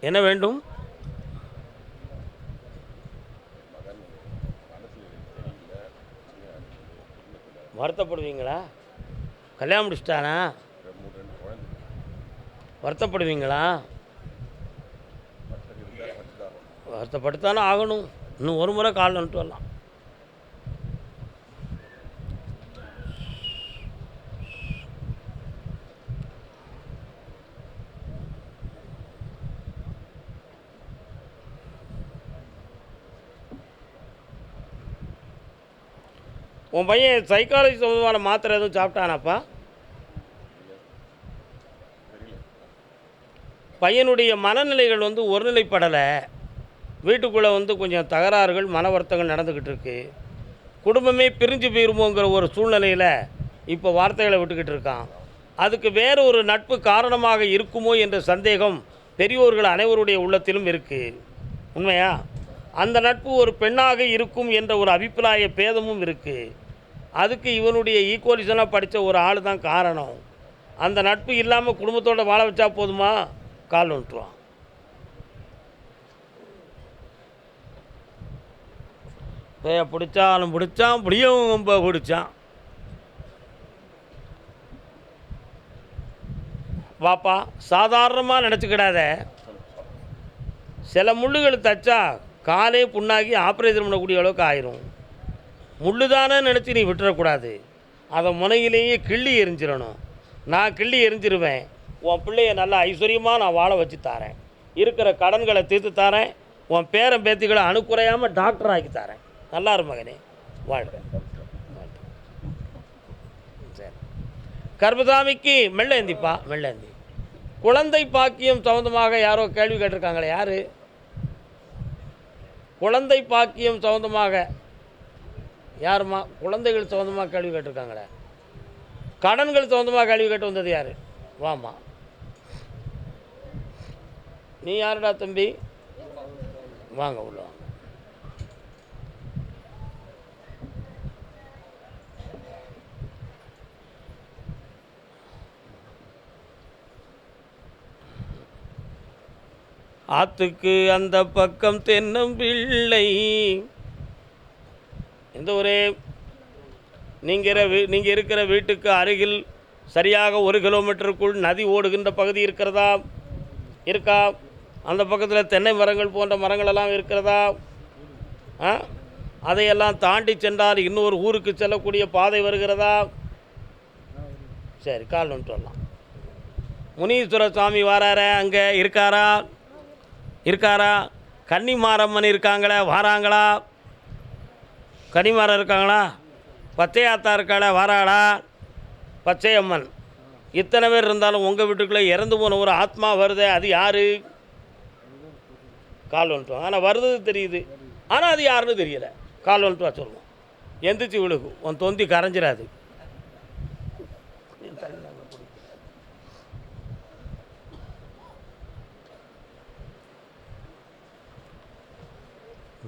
என்ன வேண்டும்? வருத்தப்படுவீங்களா? கல்யாணம் முடிச்சிட்டானா? வருத்தப்படுவீங்களா? வருத்தப்பட்டுத்தானே ஆகணும். இன்னும் ஒரு முறை கால் வந்துட்டு வரலாம் உன் பையன் சைக்காலஜி சம்மந்தமான மாத்திரை எதுவும் சாப்பிட்டானாப்பா? பையனுடைய மனநிலைகள் வந்து ஒருநிலைப்படலை. வீட்டுக்குள்ளே வந்து கொஞ்சம் தகராறுகள் மன வருத்தங்கள் நடந்துக்கிட்டு இருக்கு. குடும்பமே பிரிஞ்சு போயிருமோங்கிற ஒரு சூழ்நிலையில் இப்போ வார்த்தைகளை விட்டுக்கிட்டு இருக்கான். அதுக்கு வேறு ஒரு நட்பு காரணமாக இருக்குமோ என்ற சந்தேகம் பெரியோர்கள் அனைவருடைய உள்ளத்திலும் இருக்குது உண்மையா? அந்த நட்பு ஒரு பெண்ணாக இருக்கும் என்ற ஒரு அபிப்பிராய பேதமும் இருக்குது அதுக்கு இவனுடைய ஈக்குவலிசனாக படித்த ஒரு ஆள் தான் காரணம். அந்த நட்பு இல்லாமல் குடும்பத்தோட வாழ வச்சா போதுமா? கால் வந்துட்டுருவான் பேய பிடிச்சாலும் பிடிச்சான் பிடியவும் ரொம்ப பிடிச்சான். வாப்பா சாதாரணமாக நினச்சிக்கிடாத. சில முள்ளுகள் தச்சா காலே புண்ணாகி ஆப்ரேஷன் பண்ணக்கூடிய அளவுக்கு ஆயிரும். முள்ளுதானே நினச்சி நீ விட்டுறக்கூடாது. அதை முனையிலேயே கிள்ளி எரிஞ்சிடணும். நான் கிள்ளி எரிஞ்சிருவேன். உன் பிள்ளைய நல்லா ஐஸ்வர்யமாக நான் வாழ வச்சு தரேன். இருக்கிற கடன்களை தீர்த்து தரேன். உன் பேரன் பேத்திகளை அணுக்குறையாமல் டாக்டர் ஆக்கி தரேன். நல்லா இரு மகனே. வாழ்க. சரி. கர்பதாமிக்கு மெல்ல ஏந்திப்பா மெல்ல குழந்தை பாக்கியம் சம்மந்தமாக யாரோ கேள்வி கேட்டிருக்காங்களே யார்? குழந்தை பாக்கியம் சம்மந்தமாக யாரும்மா குழந்தைகள் சொந்தமாக கேள்வி கேட்டிருக்காங்களே. கடன்கள் சொந்தமாக கேள்வி கேட்டு வந்தது யார்? வாமா நீ யாருடா தம்பி? வாங்க உள்ள வாங்க. ஆத்துக்கு அந்த பக்கம் தென்னம்பிள்ளை எந்த ஒரு நீங்கள் வீ நீங்கள் இருக்கிற வீட்டுக்கு அருகில் சரியாக ஒரு கிலோமீட்டருக்குள் நதி ஓடுகின்ற பகுதி இருக்கிறதா? இருக்கா? அந்த பக்கத்தில் தென்னை மரங்கள் போன்ற மரங்களெல்லாம் இருக்கிறதா? ஆ? அதையெல்லாம் தாண்டி சென்றால் இன்னொரு ஊருக்கு செல்லக்கூடிய பாதை வருகிறதா? சரி கால் சொல்லலாம் முனீஸ்வர சுவாமி வராரே அங்கே இருக்காரா? இருக்காரா? கன்னிமாரம்மன் இருக்காங்களே வாராங்களா? கனிமரம் இருக்காங்களா? பச்சையாத்தா இருக்காளே வாராளா? பச்சையம்மன். இத்தனை பேர் இருந்தாலும் உங்கள் வீட்டுக்குள்ளே இறந்து போன ஒரு ஆத்மா வருதே அது யார்? கால் வந்துட்டோம். ஆனால் வருது தெரியுது. ஆனால் அது யாருன்னு தெரியல. கால் வந்துட்டு சொல்லுவோம். எந்திரிச்சு விழுகு. உன் தொந்தி கரைஞ்சிராது.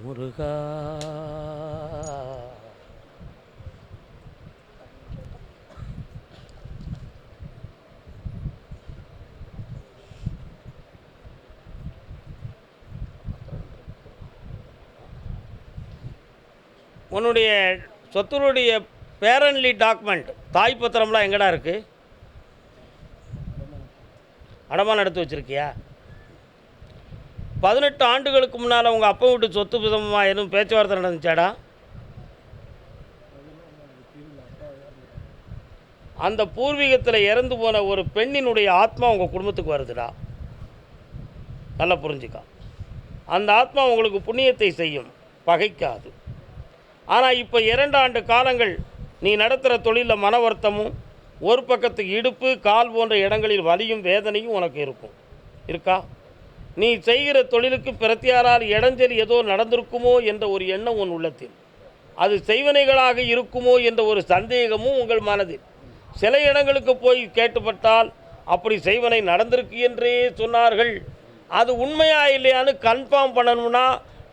முருகா உன்னுடைய சொத்துடைய பேரன்லி டாக்குமெண்ட் தாய் பத்திரம்லாம் எங்கடா இருக்குது அடமானம் எடுத்து வச்சிருக்கியா? பதினெட்டு ஆண்டுகளுக்கு முன்னால் உங்கள் அப்பா வீட்டு சொத்து விதமாக எதுவும் பேச்சுவார்த்தை நடந்துச்சாடா? அந்த பூர்வீகத்தில் இறந்து போன ஒரு பெண்ணினுடைய ஆத்மா உங்கள் குடும்பத்துக்கு வருதுடா. நல்லா புரிஞ்சுக்கா. அந்த ஆத்மா உங்களுக்கு புண்ணியத்தை செய்யும். பகைக்காது. ஆனால் இப்போ இரண்டு ஆண்டு காலங்கள் நீ நடத்துகிற தொழிலில் மன வருத்தமும் ஒரு பக்கத்துக்கு இடுப்பு கால் போன்ற இடங்களில் வலியும் வேதனையும் உனக்கு இருக்கும். இருக்கா? நீ செய்கிற தொழிலுக்கு பிரத்தியாரால் இடைஞ்சல் ஏதோ நடந்திருக்குமோ என்ற ஒரு எண்ணம் உன் உள்ளத்தில். அது செய்வனைகளாக இருக்குமோ என்ற ஒரு சந்தேகமும் உங்கள் மனதில். சில இடங்களுக்கு போய் கேட்டுப்பட்டால் அப்படி செய்வனை நடந்திருக்கு என்றே சொன்னார்கள். அது உண்மையா இல்லையான்னு கன்ஃபார்ம் பண்ணணும்னா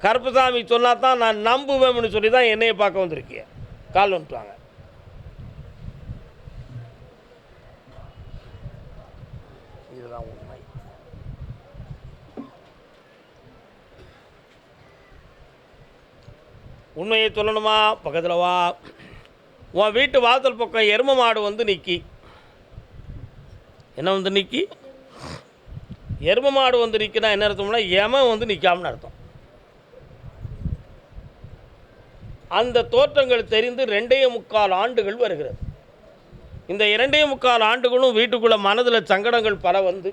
கருப்புசாமி சொன்னால் தான் நான் நம்புவேன் சொல்லி தான் என்னையை பார்க்க வந்திருக்கிய. கால் வந்துட்டாங்க இதுதான் உண்மை. உண்மையை சொல்லணுமா? பக்கத்தில் வா. உன் வீட்டு வாசல் பக்கம் எரும மாடு வந்து நிற்கி என்ன வந்து நிற்கி எரும மாடு வந்து நிற்கினா என்ன அர்த்தம்னா எமன் வந்து நிற்காமனு அர்த்தம். அந்த தோற்றங்கள் தெரிந்து ரெண்டே முக்கால் ஆண்டுகள் வருகிறது. இந்த இரண்டே முக்கால் ஆண்டுகளும் வீட்டுக்குள்ளே மனதில் சங்கடங்கள் பல வந்து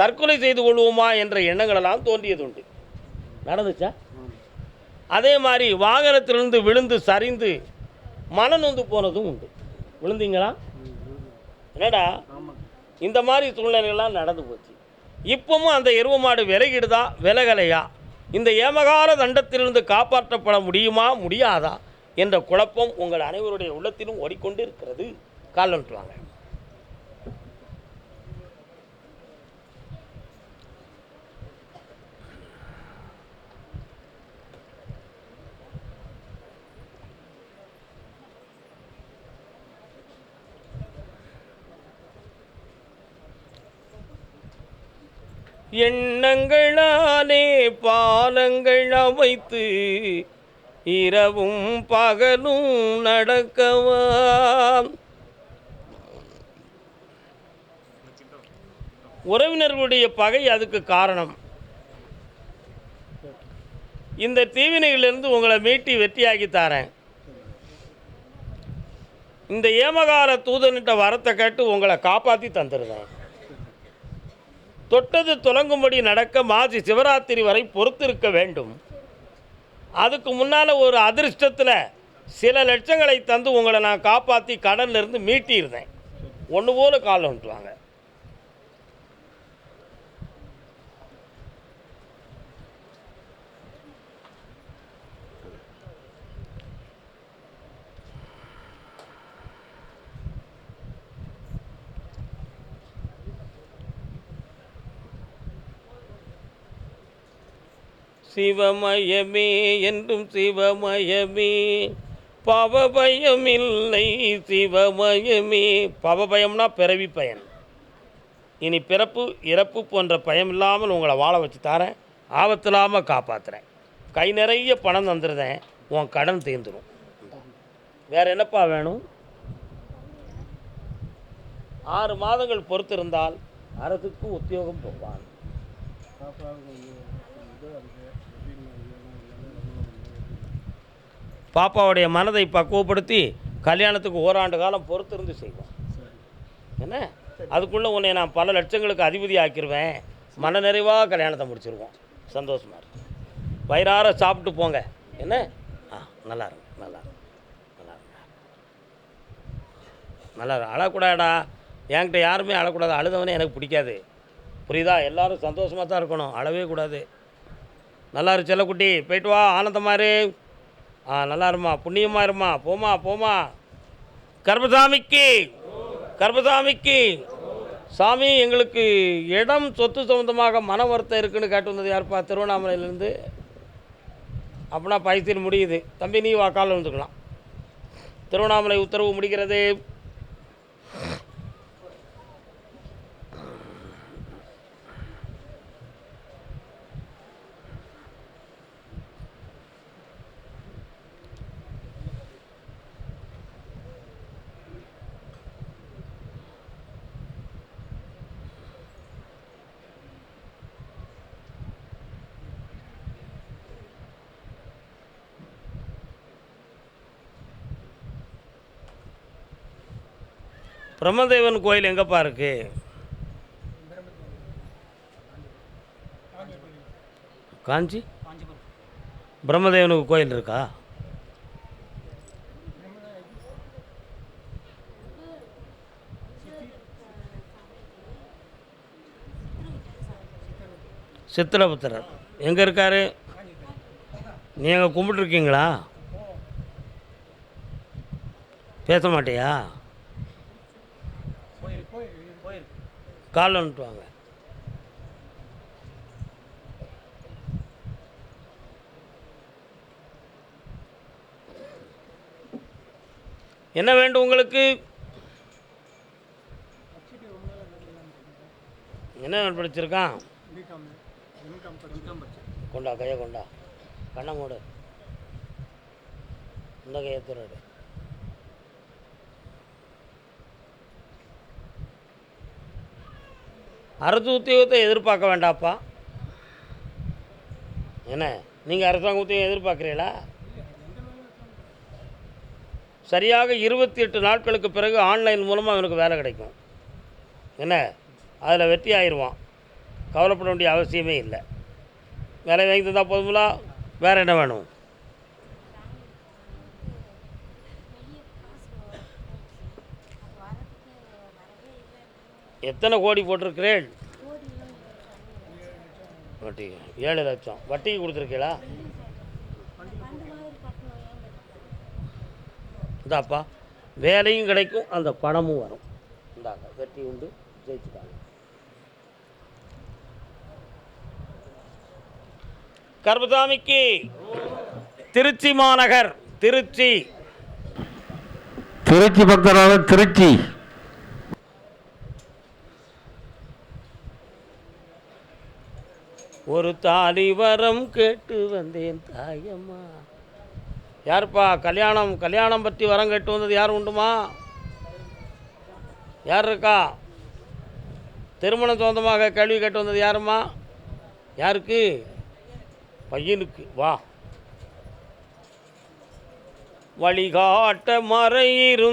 தற்கொலை செய்து கொள்வோமா என்ற எண்ணங்களெல்லாம் தோன்றியது உண்டு நடந்துச்சா? அதே மாதிரி வாகனத்திலிருந்து விழுந்து சரிந்து மனநொந்து போனதும் உண்டு. விழுந்தீங்களா? என்னடா? இந்த மாதிரி சூழ்நிலைகள்லாம் நடந்து போச்சு. இப்போவும் அந்த எருவ மாடு விலகிடுதா? விலகலையா? இந்த ஏமகால தண்டத்திலிருந்து காப்பாற்றப்பட முடியுமா? முடியாதா? என்ற குழப்பம் உங்கள் அனைவருடைய உள்ளத்திலும் ஓடிக்கொண்டு இருக்கிறது காலன்ட்டுவாங்க வாங்க எண்ணங்களாலே பாலங்கள் அமைத்து இரவும் பகலும் நடக்கவா? உறவினர்களுடைய பகை அதுக்கு காரணம். இந்த தீவினையிலிருந்து உங்களை மீட்டி வெற்றியாக்கி தாரேன். இந்த ஏமகால தூதனிட்ட வரத்தை கேட்டு உங்களை காப்பாற்றி தந்துடுறேன். தொட்டது துலங்கும்படி நடக்க மாசி சிவராத்திரி வரை பொறுத்திருக்க வேண்டும். அதுக்கு முன்னால் ஒரு அதிர்ஷ்டத்தில் சில லட்சங்களை தந்து உங்களை நான் காப்பாற்றி கடல்ல இருந்து மீட்டியிருந்தேன். ஒன்று போல கால் வந்துட்டுவாங்க சிவமயமே என்றும் சிவமயமே. பவபயமில்லை சிவமயமே. பவபயம்னா பிறவி பயன். இனி பிறப்பு இறப்பு போன்ற பயம் இல்லாமல் உங்களை வாழ வச்சு தரேன். ஆபத்தில்லாமல் காப்பாற்றுறேன் கை நிறைய பணம் தந்துடுறேன் உன் கடன் தீர்ந்துடும் வேறு என்னப்பா வேணும்? ஆறு மாதங்கள் பொறுத்திருந்தால் அரசுக்கு உத்தியோகம் போவான். பாப்பாவுடைய மனதை பக்குவப்படுத்தி கல்யாணத்துக்கு ஓராண்டு காலம் பொறுத்திருந்து செய்வோம் என்ன? அதுக்குள்ளே உன்னை நான் பல லட்சங்களுக்கு அதிபதி ஆக்கிடுவேன் மன நிறைவாக கல்யாணத்தை முடிச்சிருவோம். சந்தோஷமாக இருக்கு வயிறார சாப்பிட்டு போங்க. என்ன? ஆ நல்லா இருங்க நல்லா இருங்க நல்லா இருங்க நல்லா இருக்கு அழக்கூடாடா என்கிட்ட யாருமே அழக்கூடாது. அழுதவனே எனக்கு பிடிக்காது. புரியுதா? எல்லாரும் சந்தோஷமாக தான் இருக்கணும். அழவே கூடாது. நல்லா இரு செல்லக்குட்டி. போயிட்டு வா ஆனந்தமாரு ஆ நல்லா இருமா புண்ணியமா இருமா போமா போமா. கர்பசாமிக்கு கர்பசாமிக்கு சாமி எங்களுக்கு இடம் சொத்து சம்மந்தமாக மன வருத்தம் இருக்குன்னு கேட்டு வந்தது யாருப்பா? திருவண்ணாமலையிலேருந்து. அப்படின்னா பைசல் முடியுது. தம்பி நீ வாக்கால் வந்துக்கலாம். திருவண்ணாமலை உத்தரவு முடிகிறது. பிரம்மதேவன் கோயில் எங்கேப்பா இருக்கு? காஞ்சி? பிரம்மதேவனுக்கு கோயில் இருக்கா? சித்திரபுத்திரர். எங்கே இருக்காரு? நீங்கள் கும்பிட்டுருக்கீங்களா? பேச மாட்டியா? காலில் வந்துட்டு வாங்க என்ன வேண்டும் உங்களுக்கு? என்ன படிச்சிருக்கான்? கொண்டா கையை கொண்டா. கண்ணை மூடு. இந்த திருடு அரசு உத்தியோகத்தை எதிர்பார்க்க வேண்டாப்பா. என்ன நீங்கள் அரசாங்க உத்தியோகம் எதிர்பார்க்குறீங்களா? சரியாக இருபத்தி எட்டு நாட்களுக்கு பிறகு ஆன்லைன் மூலமாக அவனுக்கு வேலை கிடைக்கும். என்ன அதில் வெற்றி ஆயிடுவான் கவலைப்பட வேண்டிய அவசியமே இல்லை. வேலை வாங்கி தந்தால் போதுங்களா வேறு என்ன வேணும்? எத்தனை கோடி போட்டிருக்கிறேன் வட்டி ஏழு லட்சம். வட்டிக்கு கொடுத்துருக்கீங்களா இந்தாப்பா வேலையும் கிடைக்கும் அந்த பணமும் வரும். இந்தாங்க வெற்றி உண்டு ஜெயிச்சுட்டாங்க. கர்பசாமிக்கு திருச்சி மாநகர் திருச்சி. திருச்சி பக்தரான திருச்சி. ஒரு தாலி வரம் கேட்டு வந்தேன் தாயம்மா. யாருப்பா கல்யாணம் கல்யாணம் பற்றி வரம் கேட்டு வந்தது யார் உண்டுமா? யார் இருக்கா? திருமணம் சொந்தமாக கேள்வி கேட்டு வந்தது யாரும்மா? யாருக்கு? பையனுக்கு. வா. வழிகாட்ட மறையிரு